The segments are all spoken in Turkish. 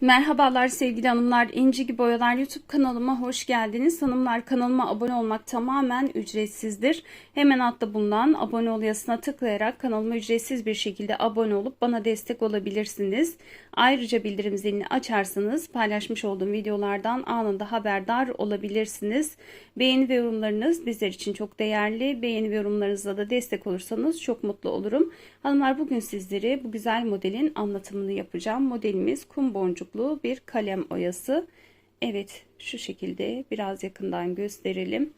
Merhabalar sevgili hanımlar. İnci gibi Boyalar YouTube kanalıma hoş geldiniz. Hanımlar kanalıma abone olmak tamamen ücretsizdir. Hemen altta bulunan abone ol yazısına tıklayarak kanalıma ücretsiz bir şekilde abone olup bana destek olabilirsiniz. Ayrıca bildirim zilini açarsanız paylaşmış olduğum videolardan anında haberdar olabilirsiniz. Beğeni ve yorumlarınız bizler için çok değerli. Beğeni ve yorumlarınızla da destek olursanız çok mutlu olurum. Hanımlar bugün sizlere bu güzel modelin anlatımını yapacağım. Modelimiz kum boncuklu bir kalem oyası. Evet şu şekilde biraz yakından gösterelim.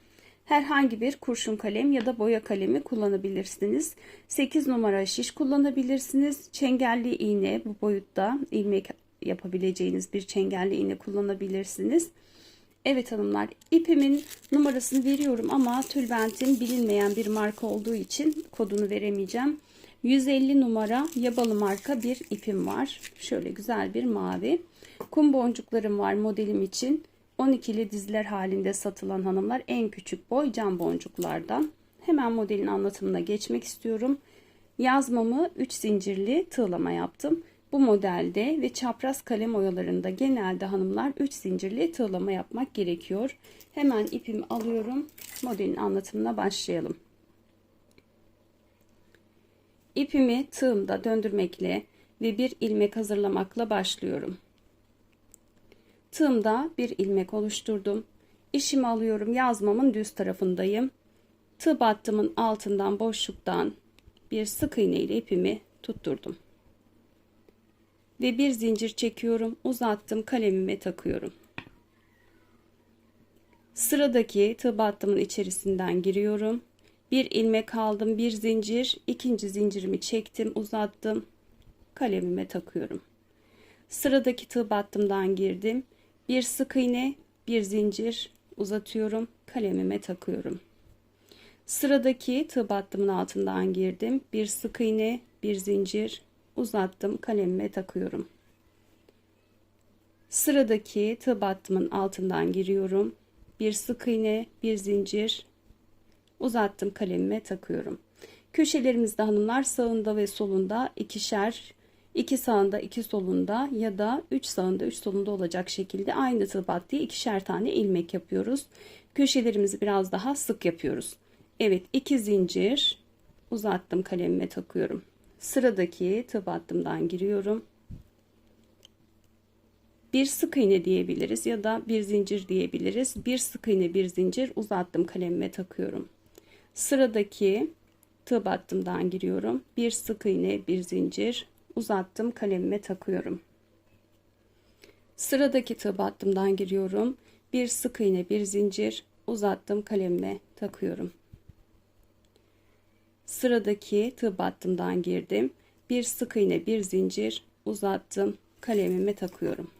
Herhangi bir kurşun kalem ya da boya kalemi kullanabilirsiniz. 8 numara şiş kullanabilirsiniz. Çengelli iğne bu boyutta ilmek yapabileceğiniz bir çengelli iğne kullanabilirsiniz. Evet hanımlar ipimin numarasını veriyorum ama tülbentin bilinmeyen bir marka olduğu için kodunu veremeyeceğim. 150 numara yabalı marka bir ipim var. Şöyle güzel bir mavi. Kum boncuklarım var modelim için. 12'li dizler halinde satılan hanımlar en küçük boy cam boncuklardan. Hemen modelin anlatımına geçmek istiyorum. Yazmamı 3 zincirli tığlama yaptım. Bu modelde ve çapraz kalem oyalarında genelde hanımlar 3 zincirli tığlama yapmak gerekiyor. Hemen ipimi alıyorum. Modelin anlatımına başlayalım. İpimi tığımda döndürmekle ve bir ilmek hazırlamakla başlıyorum. Tığımda bir ilmek oluşturdum. İşimi alıyorum. Yazmamın düz tarafındayım. Tığ battımın altından boşluktan bir sık iğne ile ipimi tutturdum. Ve bir zincir çekiyorum. Uzattım. Kalemime takıyorum. Sıradaki tığ battımın içerisinden giriyorum. Bir ilmek aldım, bir zincir, ikinci zincirimi çektim, uzattım. Kalemime takıyorum. Sıradaki tığ battımdan girdim. Bir sık iğne, bir zincir uzatıyorum, kalemime takıyorum. Sıradaki tığ battımın altından girdim. Bir sık iğne, bir zincir uzattım, kalemime takıyorum. Sıradaki tığ battımın altından giriyorum. Bir sık iğne, bir zincir uzattım kalemime takıyorum. Köşelerimizde hanımlar sağında ve solunda ikişer, iki sağında iki solunda ya da üç sağında üç solunda olacak şekilde aynı tığ battıya ikişer tane ilmek yapıyoruz. Köşelerimizi biraz daha sık yapıyoruz. Evet iki zincir uzattım kalemime takıyorum. Sıradaki battımdan giriyorum. Bir sık iğne diyebiliriz ya da bir zincir diyebiliriz. Bir sık iğne bir zincir uzattım kalemime takıyorum. Sıradaki tığ battımdan giriyorum. Bir sık iğne, bir zincir uzattım kalemime takıyorum. Sıradaki tığ battımdan giriyorum. Bir sık iğne, bir zincir uzattım kalemime takıyorum. Sıradaki tığ battımdan girdim. Bir sık iğne, bir zincir uzattım kalemime takıyorum.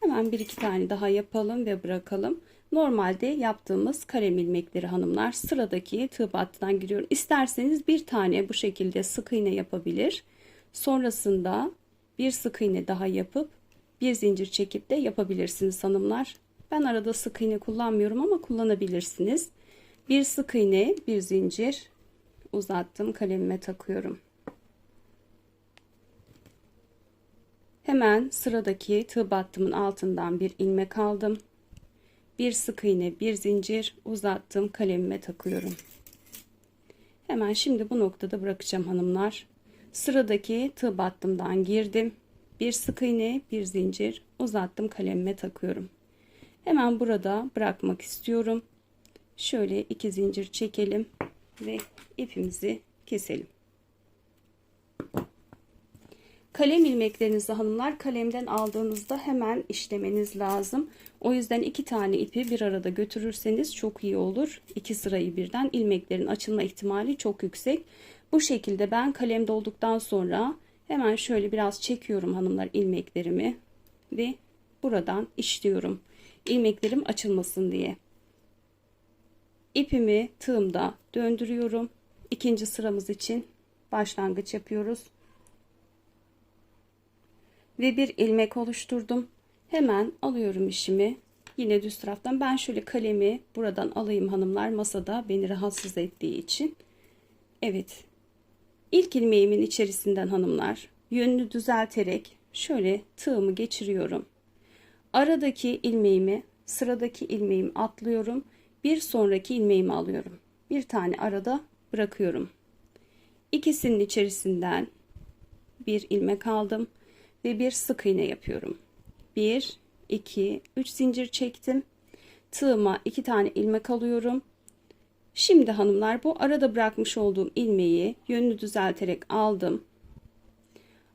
Hemen bir iki tane daha yapalım ve bırakalım. Normalde yaptığımız kalem ilmekleri hanımlar sıradaki tığ battıdan giriyorum. İsterseniz bir tane bu şekilde sık iğne yapabilir. Sonrasında bir sık iğne daha yapıp bir zincir çekip de yapabilirsiniz hanımlar. Ben arada sık iğne kullanmıyorum ama kullanabilirsiniz. Bir sık iğne, bir zincir uzattım kalemime takıyorum. Hemen sıradaki tığ battımın altından bir ilmek aldım bir sık iğne bir zincir uzattım kalemime takıyorum hemen şimdi bu noktada bırakacağım hanımlar sıradaki tığ battımdan girdim bir sık iğne bir zincir uzattım kalemime takıyorum hemen burada bırakmak istiyorum şöyle iki zincir çekelim ve ipimizi keselim Kalem ilmeklerinizi hanımlar kalemden aldığınızda hemen işlemeniz lazım. O yüzden iki tane ipi bir arada götürürseniz çok iyi olur. İki sırayı birden ilmeklerin açılma ihtimali çok yüksek. Bu şekilde ben kalem dolduktan sonra hemen şöyle biraz çekiyorum hanımlar ilmeklerimi ve buradan işliyorum. İlmeklerim açılmasın diye. İpimi tığımda döndürüyorum. İkinci sıramız için başlangıç yapıyoruz ve bir ilmek oluşturdum. Hemen alıyorum işimi. Yine düz taraftan ben şöyle kalemi buradan alayım hanımlar masada beni rahatsız ettiği için. Evet. İlk ilmeğimin içerisinden hanımlar yönünü düzelterek şöyle tığımı geçiriyorum. Aradaki ilmeğimi sıradaki ilmeğimi atlıyorum. Bir sonraki ilmeğimi alıyorum. Bir tane arada bırakıyorum. İkisinin içerisinden bir ilmek aldım ve bir sık iğne yapıyorum. 1 2 3 zincir çektim. Tığıma iki tane ilmek alıyorum. Şimdi hanımlar bu arada bırakmış olduğum ilmeği yönünü düzelterek aldım.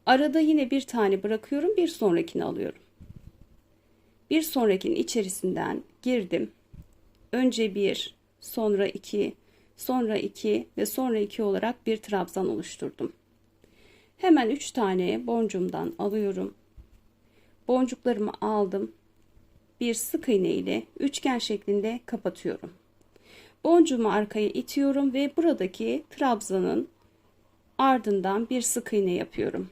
Arada yine bir tane bırakıyorum, bir sonrakini alıyorum. Bir sonrakinin içerisinden girdim. Önce bir, sonra iki, sonra iki ve sonra iki olarak bir trabzan oluşturdum. Hemen üç tane boncuğumdan alıyorum. Boncuklarımı aldım. Bir sık iğne ile üçgen şeklinde kapatıyorum. Boncuğumu arkaya itiyorum ve buradaki trabzanın ardından bir sık iğne yapıyorum.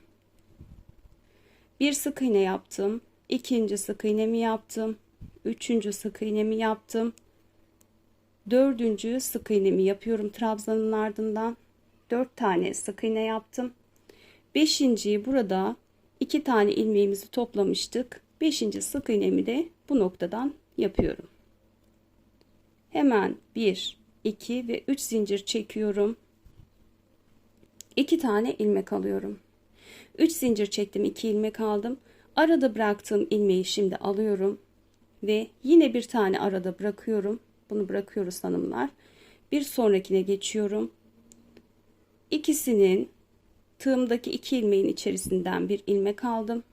Bir sık iğne yaptım. ikinci sık iğnemi yaptım. Üçüncü sık iğnemi yaptım. Dördüncü sık iğnemi yapıyorum trabzanın ardından. Dört tane sık iğne yaptım. Beşinciyi burada iki tane ilmeğimizi toplamıştık. Beşinci sık iğnemi de bu noktadan yapıyorum. Hemen 1, 2 ve 3 zincir çekiyorum. 2 tane ilmek alıyorum. 3 zincir çektim, 2 ilmek aldım. Arada bıraktığım ilmeği şimdi alıyorum ve yine bir tane arada bırakıyorum. Bunu bırakıyoruz hanımlar. Bir sonrakine geçiyorum. İkisinin tığımdaki iki ilmeğin içerisinden bir ilmek aldım.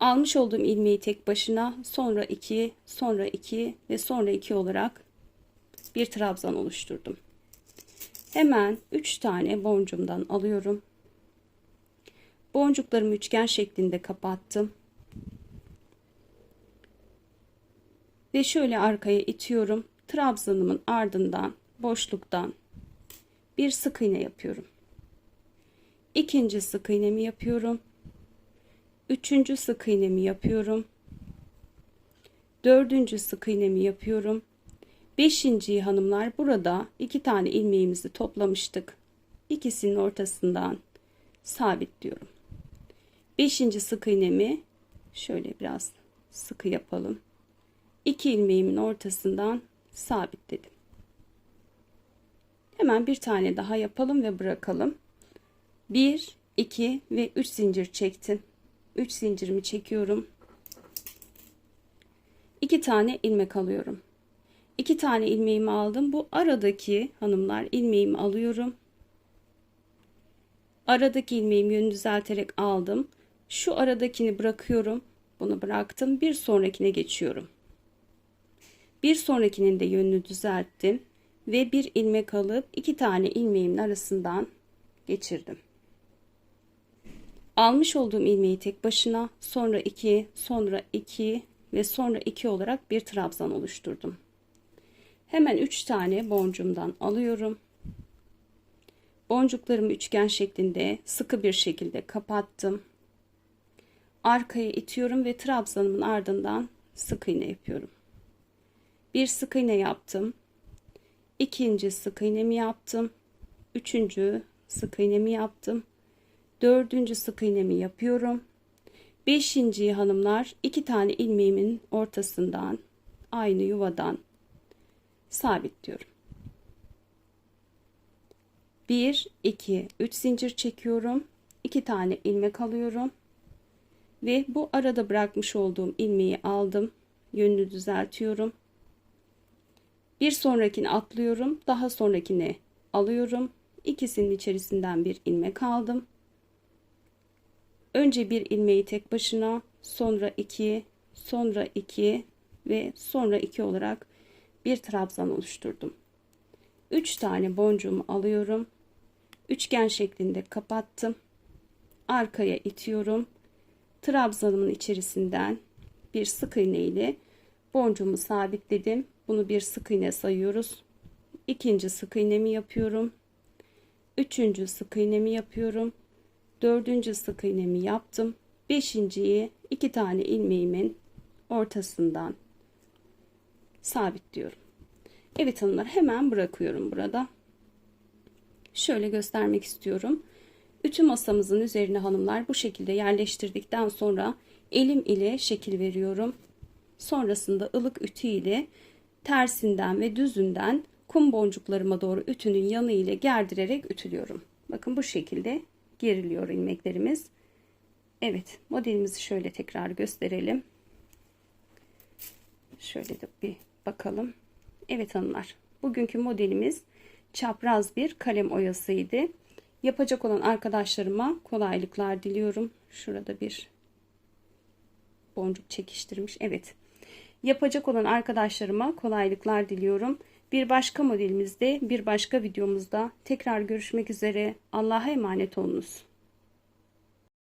Almış olduğum ilmeği tek başına sonra 2, sonra 2 ve sonra 2 olarak bir trabzan oluşturdum. Hemen 3 tane boncuğumdan alıyorum. Boncuklarımı üçgen şeklinde kapattım. Ve şöyle arkaya itiyorum. Trabzanımın ardından boşluktan bir sık iğne yapıyorum. İkinci sık iğnemi yapıyorum. Üçüncü sık iğnemi yapıyorum. Dördüncü sık iğnemi yapıyorum. Beşinciyi hanımlar burada iki tane ilmeğimizi toplamıştık. İkisinin ortasından sabitliyorum. Beşinci sık iğnemi şöyle biraz sıkı yapalım. İki ilmeğimin ortasından sabitledim. Hemen bir tane daha yapalım ve bırakalım. 1, 2 ve 3 zincir çektim. 3 zincirimi çekiyorum. 2 tane ilmek alıyorum. 2 tane ilmeğimi aldım. Bu aradaki hanımlar ilmeğimi alıyorum. Aradaki ilmeğimi yönü düzelterek aldım. Şu aradakini bırakıyorum. Bunu bıraktım. Bir sonrakine geçiyorum. Bir sonrakinin de yönünü düzelttim ve bir ilmek alıp iki tane ilmeğimin arasından geçirdim. Almış olduğum ilmeği tek başına sonra 2, sonra 2 ve sonra 2 olarak bir trabzan oluşturdum. Hemen 3 tane boncuğumdan alıyorum. Boncuklarımı üçgen şeklinde sıkı bir şekilde kapattım. Arkaya itiyorum ve trabzanımın ardından sık iğne yapıyorum. Bir sık iğne yaptım. İkinci sık iğnemi yaptım. Üçüncü sık iğnemi yaptım. Dördüncü sık iğnemi yapıyorum. Beşinciyi hanımlar iki tane ilmeğimin ortasından aynı yuvadan sabitliyorum. 1 2 3 zincir çekiyorum. 2 tane ilmek alıyorum. Ve bu arada bırakmış olduğum ilmeği aldım. Yönünü düzeltiyorum. Bir sonrakini atlıyorum. Daha sonrakini alıyorum. İkisinin içerisinden bir ilmek aldım. Önce bir ilmeği tek başına, sonra iki, sonra iki ve sonra iki olarak bir trabzan oluşturdum. Üç tane boncuğumu alıyorum. Üçgen şeklinde kapattım. Arkaya itiyorum. Trabzanımın içerisinden bir sık iğne ile boncuğumu sabitledim. Bunu bir sık iğne sayıyoruz. İkinci sık iğnemi yapıyorum. Üçüncü sık iğnemi yapıyorum dördüncü sık iğnemi yaptım. Beşinciyi iki tane ilmeğimin ortasından sabitliyorum. Evet hanımlar hemen bırakıyorum burada. Şöyle göstermek istiyorum. Ütü masamızın üzerine hanımlar bu şekilde yerleştirdikten sonra elim ile şekil veriyorum. Sonrasında ılık ütü ile tersinden ve düzünden kum boncuklarıma doğru ütünün yanı ile gerdirerek ütülüyorum. Bakın bu şekilde geriliyor ilmeklerimiz. Evet modelimizi şöyle tekrar gösterelim. Şöyle de bir bakalım. Evet hanımlar bugünkü modelimiz çapraz bir kalem oyasıydı. Yapacak olan arkadaşlarıma kolaylıklar diliyorum. Şurada bir boncuk çekiştirmiş. Evet. Yapacak olan arkadaşlarıma kolaylıklar diliyorum. Bir başka modelimizde, bir başka videomuzda tekrar görüşmek üzere. Allah'a emanet olunuz.